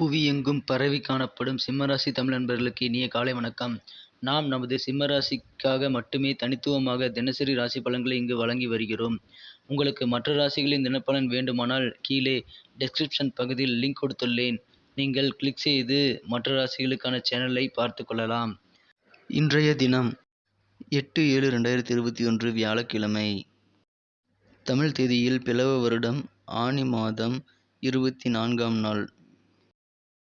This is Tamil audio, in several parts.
புவியெங்கும் பரவி காணப்படும் சிம்மராசி தமிழ் நண்பர்களுக்கு இனிய காலை வணக்கம். நாம் நமது சிம்மராசிக்காக மட்டுமே தனித்துவமாக தினசரி ராசி பலன்களை இங்கு வழங்கி வருகிறோம். உங்களுக்கு மற்ற ராசிகளின் தினப்பலன் வேண்டுமானால் கீழே டெஸ்கிரிப்ஷன் பகுதியில் லிங்க் கொடுத்துள்ளேன். நீங்கள் கிளிக் செய்து மற்ற ராசிகளுக்கான சேனலை பார்த்து கொள்ளலாம். இன்றைய தினம் எட்டு ஏழு ரெண்டாயிரத்தி இருபத்தி ஒன்று வியாழக்கிழமை. தமிழ் தேதியில் பிளவ வருடம் ஆனி மாதம் இருபத்தி நான்காம் நாள்.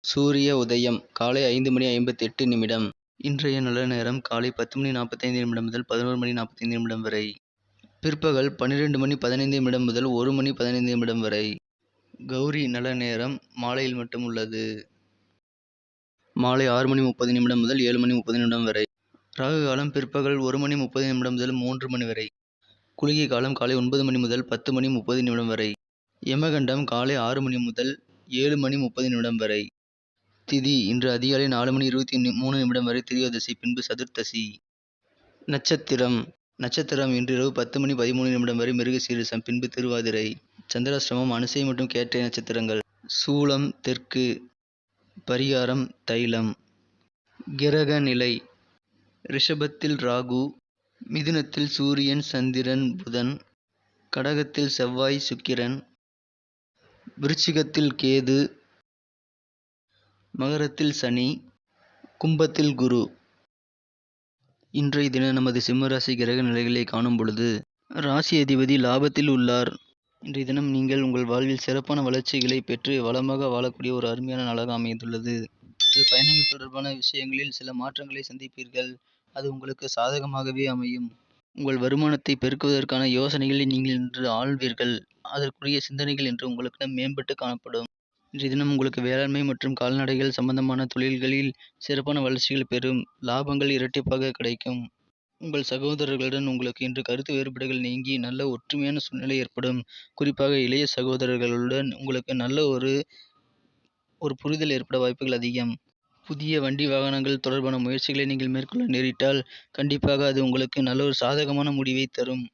சூரிய உதயம் காலை ஐந்து மணி ஐம்பத்தி எட்டு நிமிடம். இன்றைய நல்ல நேரம் காலை பத்து மணி நாற்பத்தைந்து நிமிடம் முதல் பதினோரு மணி நாற்பத்தைந்து நிமிடம் வரை. பிற்பகல் பன்னிரெண்டு மணி பதினைந்து நிமிடம் முதல் ஒரு மணி பதினைந்து நிமிடம் வரை. கௌரி நல்ல நேரம் மாலையில் மட்டும் உள்ளது. மாலை ஆறு மணி முப்பது நிமிடம் முதல் ஏழு மணி முப்பது நிமிடம் வரை. ராகு காலம் பிற்பகல் ஒரு மணி முப்பது நிமிடம் முதல் மூன்று மணி வரை. குளிகை காலம் காலை ஒன்பது மணி முதல் பத்து மணி முப்பது நிமிடம் வரை. யமகண்டம் காலை ஆறு மணி முதல் ஏழு மணி முப்பது நிமிடம் வரை. திதி. இன்று அதிகாலை நாலு மணி இருபத்தி மூணு நிமிடம் வரை திரியோதசி பின்பு சதுர்த்தசி. நட்சத்திரம். நட்சத்திரம் இன்று இரவு பத்து மணி பதிமூணு நிமிடம் வரை மிருகசீரிசம் பின்பு திருவாதிரை. சந்திராசிரமம் அனுசை மற்றும் கேட்டை நட்சத்திரங்கள். சூலம் தெற்கு. பரிகாரம் தைலம். கிரக நிலை. ரிஷபத்தில் ராகு. மிதுனத்தில் சூரியன் சந்திரன் புதன். கடகத்தில் செவ்வாய் சுக்கிரன். விருச்சிகத்தில் கேது. மகரத்தில் சனி கும்பத்தில் குரு. இன்றைய தினம் நமது சிம்மராசி கிரக நிலைகளை காணும் பொழுது ராசி அதிபதி லாபத்தில் உள்ளார். இன்றைய தினம் நீங்கள் உங்கள் வாழ்வில் சிறப்பான வளர்ச்சிகளை பெற்று வளமாக வாழக்கூடிய ஒரு அருமையான நாளாக அமைந்துள்ளது. இது பயணங்கள் தொடர்பான விஷயங்களில் சில மாற்றங்களை சந்திப்பீர்கள். அது உங்களுக்கு சாதகமாகவே அமையும். உங்கள் வருமானத்தை பெருக்குவதற்கான யோசனைகளை நீங்கள் இன்று ஆள்வீர்கள். அதற்குரிய சிந்தனைகள் இன்று உங்களுக்கு மேம்பட்டு காணப்படும். இன்றைய தினம் உங்களுக்கு வேளாண்மை மற்றும் கால்நடைகள் சம்பந்தமான தொழில்களில் சிறப்பான வளர்ச்சிகள் பெறும் லாபங்கள் இரட்டிப்பாக கிடைக்கும். உங்கள் சகோதரர்களுடன் உங்களுக்கு இன்று கருத்து வேறுபாடுகள் நீங்கி நல்ல ஒற்றுமையான சூழ்நிலை ஏற்படும். குறிப்பாக இளைய சகோதரர்களுடன் உங்களுக்கு நல்ல ஒரு ஒரு புரிதல் ஏற்பட வாய்ப்புகள் அதிகம். புதிய வண்டி வாகனங்கள் தொடர்பான முயற்சிகளை நீங்கள் மேற்கொள்ள நேரிட்டால் கண்டிப்பாக அது உங்களுக்கு நல்ல ஒரு சாதகமான முடிவை தரும்.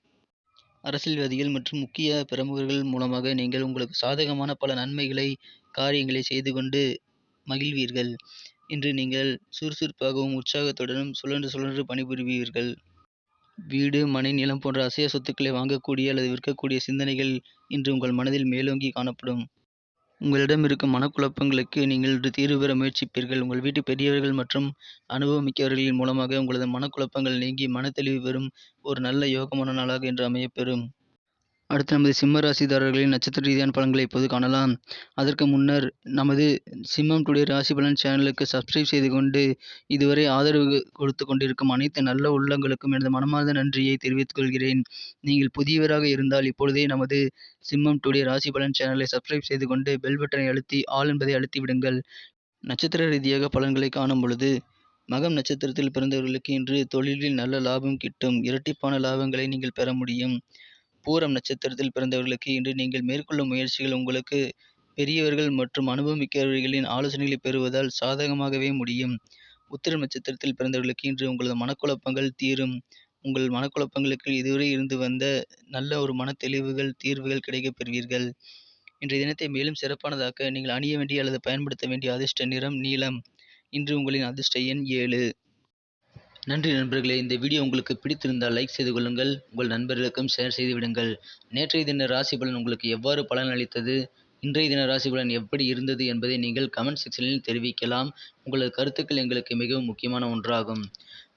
அரசியல்வாதிகள் மற்றும் முக்கிய பிரமுகர்கள் மூலமாக நீங்கள் உங்களுக்கு சாதகமான பல நன்மைகளை காரியங்களை செய்து கொண்டு மகிழ்வீர்கள். இன்று நீங்கள் சுறுசுறுப்பாகவும் உற்சாகத்துடனும் சுழன்று சுழன்று பணிபுரிவீர்கள். வீடு மனை நிலம் போன்ற அசைய சொத்துக்களை வாங்கக்கூடிய அல்லது விற்கக்கூடிய சிந்தனைகள் இன்று உங்கள் மனதில் மேலோங்கி காணப்படும். உங்களிடம் இருக்கும் மனக்குழப்பங்களுக்கு நீங்கள் இன்று தீர்வு பெற முயற்சிப்பீர்கள். உங்கள் வீட்டு பெரியவர்கள் மற்றும் அனுபவம் மிக்கவர்களின் மூலமாக உங்களது மனக்குழப்பங்கள் நீங்கி மனத்தெளிவு பெறும் ஒரு நல்ல யோகமான நாளாக இன்று அமையப்பெறும். அடுத்து நமது சிம்ம ராசிதாரர்களின் நட்சத்திர ரீதியான பலன்களை இப்போது காணலாம். அதற்கு முன்னர் நமது சிம்மம் டுடே ராசி பலன் சேனலுக்கு சப்ஸ்கிரைப் செய்து கொண்டு இதுவரை ஆதரவு கொடுத்து கொண்டிருக்கும் அனைத்து நல்ல உள்ளங்களுக்கும் எனது மனமார்ந்த நன்றியை தெரிவித்துக் கொள்கிறேன். நீங்கள் புதியவராக இருந்தால் இப்பொழுதே நமது சிம்மம் டுடே ராசி பலன் சேனலை சப்ஸ்கிரைப் செய்து கொண்டு பெல் பட்டனை அழுத்தி ஆல் என்பதை அழுத்தி விடுங்கள். நட்சத்திர ரீதியாக பலன்களை காணும் பொழுது மகம் நட்சத்திரத்தில் பிறந்தவர்களுக்கு இன்று தொழிலில் நல்ல லாபம் கிட்டும் இரட்டிப்பான லாபங்களை நீங்கள் பெற முடியும். பூரம் நட்சத்திரத்தில் பிறந்தவர்களுக்கு இன்று நீங்கள் மேற்கொள்ளும் முயற்சிகள் உங்களுக்கு பெரியவர்கள் மற்றும் அனுபவமிக்கவர்களின் ஆலோசனைகளை பெறுவதால் சாதகமாகவே முடியும். உத்திரம் நட்சத்திரத்தில் பிறந்தவர்களுக்கு இன்று உங்களது மனக்குழப்பங்கள் தீரும். உங்கள் மனக்குழப்பங்களுக்கு இதுவரை இருந்து வந்த நல்ல ஒரு மன தெளிவுகள் தீர்வுகள் கிடைக்கப் பெறுவீர்கள். இன்றைய தினத்தை மேலும் சிறப்பானதாக்க நீங்கள் அணிய வேண்டிய அல்லது பயன்படுத்த வேண்டிய அதிர்ஷ்ட நிறம் நீலம் இன்று உங்களின் அதிர்ஷ்ட எண் ஏழு. நன்றி நண்பர்களே இந்த வீடியோ உங்களுக்கு பிடித்திருந்தால் லைக் செய்து கொள்ளுங்கள் உங்கள் நண்பர்களுக்கும் ஷேர் செய்து விடுங்கள். நேற்றைய தின ராசி பலன் உங்களுக்கு எவ்வாறு பலன் அளித்தது இன்றைய தின ராசி பலன் எப்படி இருந்தது என்பதை நீங்கள் கமெண்ட் செக்ஷனில் தெரிவிக்கலாம். உங்களது கருத்துக்கள் எங்களுக்கு மிகவும் முக்கியமான ஒன்றாகும்.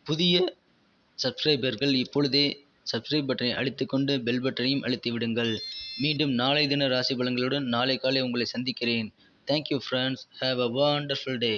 புதிய சப்ஸ்கிரைபர்கள் இப்பொழுதே சப்ஸ்கிரைப் பட்டனை அழுத்திக்கொண்டு பெல் பட்டனையும் அழுத்தி விடுங்கள். மீண்டும் நாளை தின ராசி பலன்களுடன் நாளை காலை உங்களை சந்திக்கிறேன். Thank you friends have a wonderful day